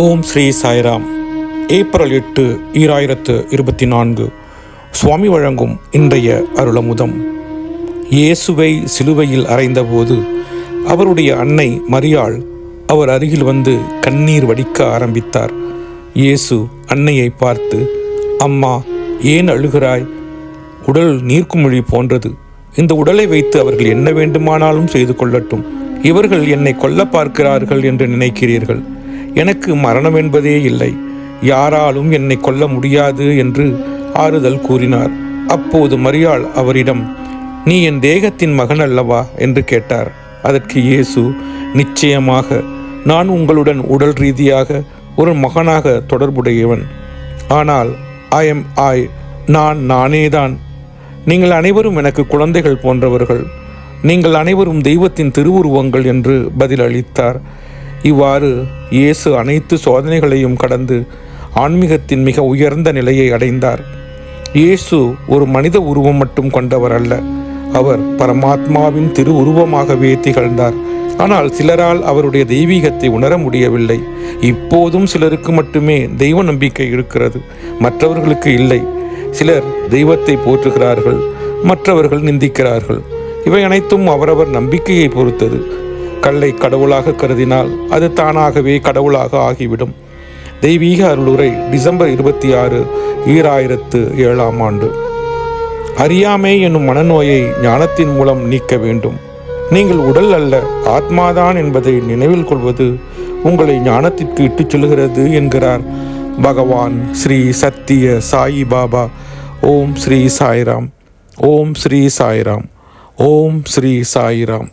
ஓம் Sri Sairam. April எட்டு ஈராயிரத்து இருபத்தி நான்கு. சுவாமி வழங்கும் இன்றைய அருளமுதம். இயேசுவை சிலுவையில் அறைந்தபோது அவருடைய அன்னை மரியாள் அவர் அருகில் வந்து கண்ணீர் வடிக்க ஆரம்பித்தார். இயேசு அன்னையை பார்த்து அம்மா ஏன் அழுகிறாய்? உடல் நீர்க்குமிழி போன்றது. இந்த உடலை வைத்து அவர்கள் என்ன வேண்டுமானாலும் செய்து கொள்ளட்டும். இவர்கள் என்னை கொல்ல பார்க்கிறார்கள் என்று நினைக்கிறீர்கள். எனக்கு மரணம் என்பதே இல்லை. யாராலும் என்னை கொல்ல முடியாது என்று ஆறுதல் கூறினார். அப்போது மரியாள் அவரிடம் நீ என் தேகத்தின் மகன் அல்லவா? என்று கேட்டார். அதற்கு இயேசு நிச்சயமாக நான் உங்களுடன் உடல் ரீதியாக ஒரு மகனாக தொடர்புடையவன். ஆனால் ஐ எம் ஐ நான் நானேதான். நீங்கள் அனைவரும் எனக்கு குழந்தைகள் போன்றவர்கள். நீங்கள் அனைவரும் தெய்வத்தின் திருவுருவங்கள் என்று பதிலளித்தார். இவ்வாறு இயேசு அனைத்து சோதனைகளையும் கடந்து ஆன்மீகத்தின் மிக உயர்ந்த நிலையை அடைந்தார். இயேசு ஒரு மனித உருவம் மட்டும் கொண்டவர் அல்ல. அவர் பரமாத்மாவின் திரு உருவமாகவே திகழ்ந்தார். ஆனால் சிலரால் அவருடைய தெய்வீகத்தை உணர முடியவில்லை. இப்போதும் சிலருக்கு மட்டுமே தெய்வ நம்பிக்கை இருக்கிறது. மற்றவர்களுக்கு இல்லை. சிலர் தெய்வத்தை போற்றுகிறார்கள். மற்றவர்கள் நிந்திக்கிறார்கள். இவை அனைத்தும் அவரவர் நம்பிக்கையை பொறுத்தது. கல்லை கடவுளாக கருதினால் அது தானாகவே கடவுளாக ஆகிவிடும். தெய்வீக அருளுரை டிசம்பர் இருபத்தி ஆறு ஈராயிரத்து ஏழாம் ஆண்டு. அறியாமை என்னும் மனநோயை ஞானத்தின் மூலம் நீக்க வேண்டும். நீங்கள் உடல் அல்ல ஆத்மாதான் என்பதை நினைவில் கொள்வது உங்களை ஞானத்திற்கு இட்டுச் செல்கிறது என்கிறார் பகவான் ஸ்ரீ சத்திய சாயி பாபா. ஓம் ஸ்ரீ சாய்ராம். ஓம் ஸ்ரீ சாய்ராம். ஓம் ஸ்ரீ சாய்ராம்.